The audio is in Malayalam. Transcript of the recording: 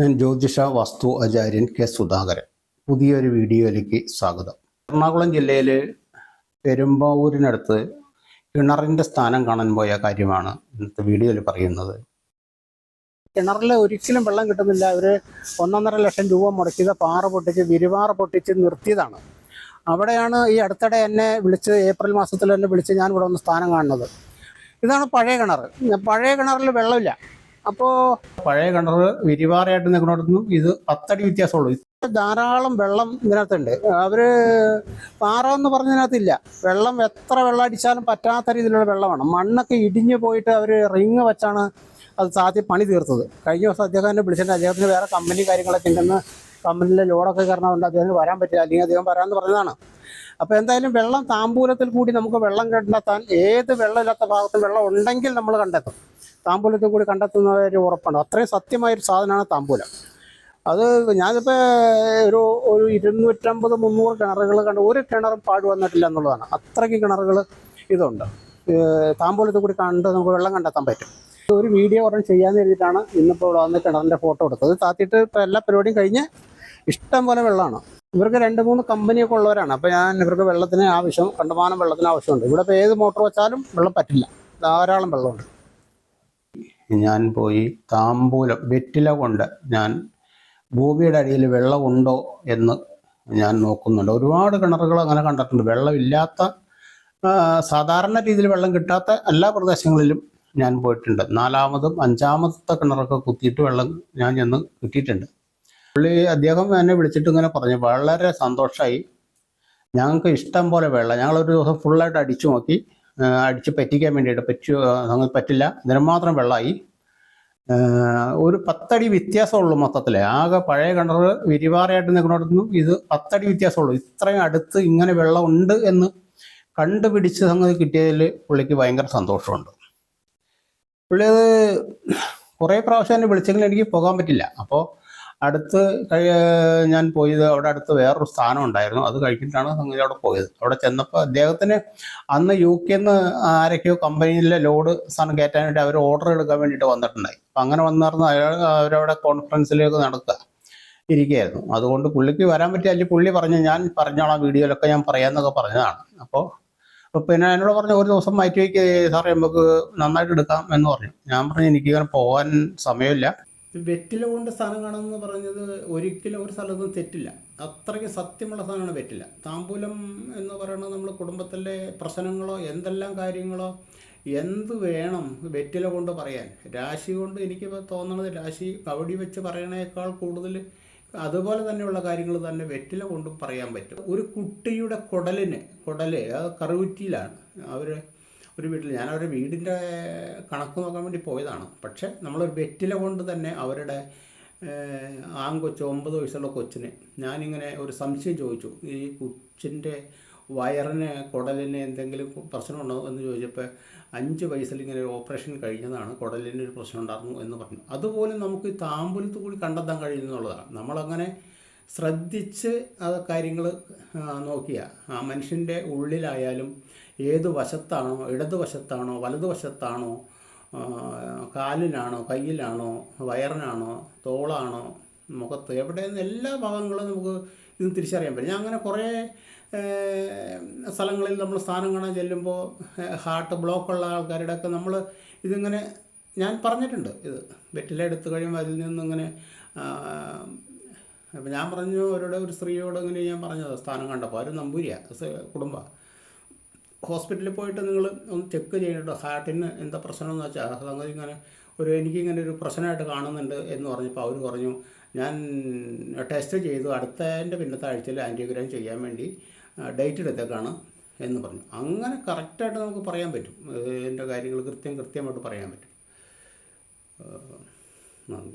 ഞാൻ ജ്യോതിഷ വസ്തു ആചാര്യൻ കെ സുധാകരൻ. പുതിയൊരു വീഡിയോയിലേക്ക് സ്വാഗതം. എറണാകുളം ജില്ലയിൽ പെരുമ്പാവൂരിനടുത്ത് കിണറിന്റെ സ്ഥാനം കാണാൻ പോയ കാര്യമാണ് ഇന്നത്തെ വീഡിയോയിൽ പറയുന്നത്. കിണറിൽ ഒരിക്കലും വെള്ളം കിട്ടുന്നില്ല. അവർ ഒന്നൊന്നര ലക്ഷം രൂപ മുടക്കിയത് പാറ പൊട്ടിച്ച് വിരിവാറ പൊട്ടിച്ച് നിർത്തിയതാണ്. അവിടെയാണ് ഈ അടുത്തിടെ എന്നെ വിളിച്ച് ഏപ്രിൽ മാസത്തിൽ എന്നെ വിളിച്ച് ഞാൻ ഇവിടെ ഒന്ന് സ്ഥാനം കാണുന്നത്. ഇതാണ് പഴയ കിണർ. പഴയ കിണറിൽ വെള്ളമില്ല. അപ്പോൾ പഴയ കിണർ വിരിവാറയായിട്ട് നിൽക്കുന്നിടത്തുനിന്നും ഇത് പത്തടി വ്യത്യാസമുള്ളൂ. ധാരാളം വെള്ളം ഇതിനകത്തുണ്ട്. അവർ പാറ എന്ന് പറഞ്ഞതിനകത്തില്ല. വെള്ളം എത്ര വെള്ളം അടിച്ചാലും പറ്റാത്ത രീതിയിലുള്ള വെള്ളമാണ്. മണ്ണൊക്കെ ഇടിഞ്ഞു പോയിട്ട് അവർ റിങ് വെച്ചാണ് അത് സാധ്യ പണി തീർത്തത്. കഴിഞ്ഞ ദിവസം അദ്ദേഹം എന്നെ വിളിച്ചിട്ട് അദ്ദേഹത്തിന് വേറെ കമ്പനി കാര്യങ്ങളൊക്കെ ഉണ്ടെന്ന് കമ്പനിയിലെ ലോഡൊക്കെ കയറണമുണ്ട് അദ്ദേഹത്തിന് വരാൻ പറ്റില്ല. അല്ലെങ്കിൽ അദ്ദേഹം വരാമെന്ന് പറഞ്ഞതാണ്. അപ്പോൾ എന്തായാലും വെള്ളം താമ്പൂലത്തിൽ കൂടി നമുക്ക് വെള്ളം കണ്ടെത്താൻ ഏത് വെള്ളമില്ലാത്ത ഭാഗത്തും വെള്ളം ഉണ്ടെങ്കിൽ നമ്മൾ കണ്ടെത്തും. താമ്പൂലത്തിൽ കൂടി ഒരു ഉറപ്പാണ്. അത്രയും സത്യമായൊരു സാധനമാണ് താമ്പൂലം. അത് ഞാനിപ്പോൾ ഒരു ഒരു ഇരുന്നൂറ്റമ്പത് മുന്നൂറ് കിണറുകൾ കണ്ട് ഒരു കിണറും പാഴ് വന്നിട്ടില്ല എന്നുള്ളതാണ്. അത്രയ്ക്ക് കിണറുകൾ ഇതുണ്ട്. താമ്പൂലത്തിൽ കൂടി കണ്ട് നമുക്ക് വെള്ളം കണ്ടെത്താൻ പറ്റും. ഒരു വീഡിയോ ഒരെണ്ണം ചെയ്യാമെന്ന് എഴുതിയിട്ടാണ് ഇന്നിപ്പോൾ ഇവിടെ വന്ന് കിണറിന്റെ ഫോട്ടോ എടുത്തത്. താത്തിയിട്ട് ഇപ്പോൾ എല്ലാ പരിപാടിയും കഴിഞ്ഞ് ഇഷ്ടം പോലെ വെള്ളമാണ്. ഇവർക്ക് രണ്ട് മൂന്ന് കമ്പനിയൊക്കെ ഉള്ളവരാണ്. അപ്പോൾ ഞാൻ ഇവർക്ക് വെള്ളത്തിന് ആവശ്യം കണ്ടമാനം വെള്ളത്തിന് ആവശ്യമുണ്ട്. ഇവിടെ ഇപ്പോൾ ഏത് മോട്ടോർ വെച്ചാലും വെള്ളം പറ്റില്ല. ധാരാളം വെള്ളമുണ്ട്. ഞാൻ പോയി താമ്പൂലം വെറ്റില കൊണ്ട് ഞാൻ ഭൂമിയുടെ അടിയിൽ വെള്ളമുണ്ടോ എന്ന് ഞാൻ നോക്കുന്നുണ്ട്. ഒരുപാട് കിണറുകൾ അങ്ങനെ കണ്ടിട്ടുണ്ട്. വെള്ളമില്ലാത്ത സാധാരണ രീതിയിൽ വെള്ളം കിട്ടാത്ത എല്ലാ പ്രദേശങ്ങളിലും ഞാൻ പോയിട്ടുണ്ട്. നാലാമതും അഞ്ചാമത്തെ കിണറൊക്കെ കുത്തിയിട്ട് വെള്ളം ഞാൻ ചെന്ന് കിട്ടിയിട്ടുണ്ട്. പുള്ളി അദ്ദേഹം എന്നെ വിളിച്ചിട്ട് ഇങ്ങനെ പറഞ്ഞു. വളരെ സന്തോഷമായി ഞങ്ങൾക്ക് ഇഷ്ടം പോലെ വെള്ളം. ഞങ്ങളൊരു ദിവസം ഫുള്ളായിട്ട് അടിച്ചു നോക്കി. അടിച്ച് പറ്റിക്കാൻ വേണ്ടിയിട്ട് പറ്റു അങ്ങനെ പറ്റില്ല. നിരമാത്രം മാത്രം വെള്ളമായി ഒരു പത്തടി വ്യത്യാസമുള്ളൂ മൊത്തത്തിൽ ആകെ പഴയ കിണർ വിരിവാറയായിട്ട് നിൽക്കുന്നിടത്തുനിന്നും ഇത് പത്തടി വ്യത്യാസമുള്ളൂ. ഇത്രയും അടുത്ത് ഇങ്ങനെ വെള്ളം ഉണ്ട് എന്ന് കണ്ടുപിടിച്ച് സംഗതി കിട്ടിയതിൽ പുള്ളിക്ക് ഭയങ്കര സന്തോഷമുണ്ട്. പുള്ളി അത് കുറേ പ്രാവശ്യം എന്നെ വിളിച്ചെങ്കിലും എനിക്ക് പോകാൻ പറ്റില്ല. അപ്പോൾ അടുത്ത് ഞാൻ പോയത് അവിടെ അടുത്ത് വേറൊരു സ്ഥാനം ഉണ്ടായിരുന്നു. അത് കഴിഞ്ഞിട്ടാണ് സംഗതി അവിടെ പോയത്. അവിടെ ചെന്നപ്പോൾ അദ്ദേഹത്തിന് അന്ന് യു കെന്ന് ആരൊക്കെയോ കമ്പനിയിലെ ലോഡ് സാധനം കയറ്റാൻ വേണ്ടി അവർ ഓർഡർ എടുക്കാൻ വേണ്ടിയിട്ട് വന്നിട്ടുണ്ടായി. അപ്പം അങ്ങനെ വന്നിരുന്ന അയാൾ അവരവിടെ കോൺഫറൻസിലേക്ക് നടക്കുക ഇരിക്കുകയായിരുന്നു. അതുകൊണ്ട് പുള്ളിക്ക് വരാൻ പറ്റിയ അല്ലെങ്കിൽ പുള്ളി പറഞ്ഞു ഞാൻ പറഞ്ഞോളാം വീഡിയോയിലൊക്കെ ഞാൻ പറയാമെന്നൊക്കെ പറഞ്ഞതാണ്. അപ്പോൾ അപ്പോൾ പിന്നെ എന്നോട് പറഞ്ഞു ഒരു ദിവസം മാറ്റി വയ്ക്കുക സാറേ നമുക്ക് നന്നായിട്ട് എടുക്കാം എന്ന് പറഞ്ഞു. ഞാൻ പറഞ്ഞു എനിക്ക് ഇങ്ങനെ പോകാൻ സമയമില്ല. വെറ്റില കൊണ്ട് സ്ഥലം കാണുമെന്ന് പറഞ്ഞത് ഒരിക്കലും ഒരു സ്ഥലത്തും തെറ്റില്ല. അത്രയ്ക്ക് സത്യമുള്ള സാധനമാണ് വെറ്റില. താമ്പൂലം എന്ന് പറയുന്നത് നമ്മൾ കുടുംബത്തിലെ പ്രശ്നങ്ങളോ എന്തെല്ലാം കാര്യങ്ങളോ എന്ത് വേണം വെറ്റില കൊണ്ട് പറയാൻ? രാശി കൊണ്ട് എനിക്കിപ്പോൾ തോന്നുന്നത് രാശി കവടി വെച്ച് പറയണേക്കാൾ കൂടുതൽ അതുപോലെ തന്നെയുള്ള കാര്യങ്ങൾ തന്നെ വെറ്റില കൊണ്ടും പറയാൻ പറ്റും. ഒരു കുട്ടിയുടെ കുടലിന് കുടൽ അത് കറുകുറ്റിയിലാണ്. അവർ ഒരു വീട്ടിൽ ഞാൻ അവരുടെ വീടിന്റെ കണക്ക് നോക്കാൻ വേണ്ടി പോയതാണ്. പക്ഷേ നമ്മളൊരു വെറ്റില കൊണ്ട് തന്നെ അവരുടെ ആൺകൊച്ച് ഒമ്പത് വയസ്സുള്ള കൊച്ചിന് ഞാനിങ്ങനെ ഒരു സംശയം ചോദിച്ചു. ഈ കൊച്ചിന്റെ വയറിന് കുടലിന് എന്തെങ്കിലും പ്രശ്നമുണ്ടോ എന്ന് ചോദിച്ചപ്പോൾ അഞ്ച് വയസ്സിൽ ഇങ്ങനെ ഒരു ഓപ്പറേഷൻ കഴിഞ്ഞതാണ്. കുടലിന് ഒരു പ്രശ്നം ഉണ്ടായിരുന്നു എന്ന് പറഞ്ഞു. അതുപോലെ നമുക്ക് ഈ താമ്പൂലത്ത് കൂടി കണ്ടെത്താൻ കഴിയുന്നുള്ളതാണ് നമ്മളങ്ങനെ ശ്രദ്ധിച്ച് അത് കാര്യങ്ങൾ നോക്കിയ. ആ മനുഷ്യന്റെ ഉള്ളിലായാലും ഏത് വശത്താണോ ഇടതുവശത്താണോ വലതുവശത്താണോ വലത് വശത്താണോ കാലിനാണോ കയ്യിലാണോ വയറിനാണോ തോളാണോ മുഖത്ത് എവിടെയെന്ന് എല്ലാ ഭാഗങ്ങളും നമുക്ക് ഇത് തിരിച്ചറിയാൻ പറ്റും. ഞാൻ അങ്ങനെ കുറേ സ്ഥലങ്ങളിൽ നമ്മൾ സ്ഥാനം കാണാൻ ചെല്ലുമ്പോൾ ഹാർട്ട് ബ്ലോക്കുള്ള ആൾക്കാരുടെയൊക്കെ നമ്മൾ ഇതിങ്ങനെ ഞാൻ പറഞ്ഞിട്ടുണ്ട് ഇത്. വെറ്റില എടുത്തു കഴിയുമ്പോൾ അതിൽ നിന്നിങ്ങനെ അപ്പം ഞാൻ പറഞ്ഞു അവരുടെ ഒരു സ്ത്രീയോട് ഇങ്ങനെ ഞാൻ പറഞ്ഞത് സ്ഥാനം കണ്ടപ്പോൾ. അവർ നമ്പൂരിയാണ് കുടുംബമാണ് ഹോസ്പിറ്റലിൽ പോയിട്ട് നിങ്ങൾ ഒന്ന് ചെക്ക് ചെയ്യട്ടോ. ഹാർട്ടിന് എന്താ പ്രശ്നമെന്ന് വെച്ചാൽ സംഗതി ഇങ്ങനെ ഒരു എനിക്കിങ്ങനെ ഒരു പ്രശ്നമായിട്ട് കാണുന്നുണ്ട് എന്ന് പറഞ്ഞപ്പോൾ അവർ പറഞ്ഞു ഞാൻ ടെസ്റ്റ് ചെയ്തു. അടുത്തതിന്റെ പിന്നത്തെ ആഴ്ചയിൽ ആന്റിയോഗ്രാം ചെയ്യാൻ വേണ്ടി ഡേറ്റ് എടുത്തേക്കാണ് എന്ന് പറഞ്ഞു. അങ്ങനെ കറക്റ്റായിട്ട് നമുക്ക് പറയാൻ പറ്റും. എന്റെ കാര്യങ്ങൾ കൃത്യം കൃത്യമായിട്ട് പറയാൻ പറ്റും. നന്ദി.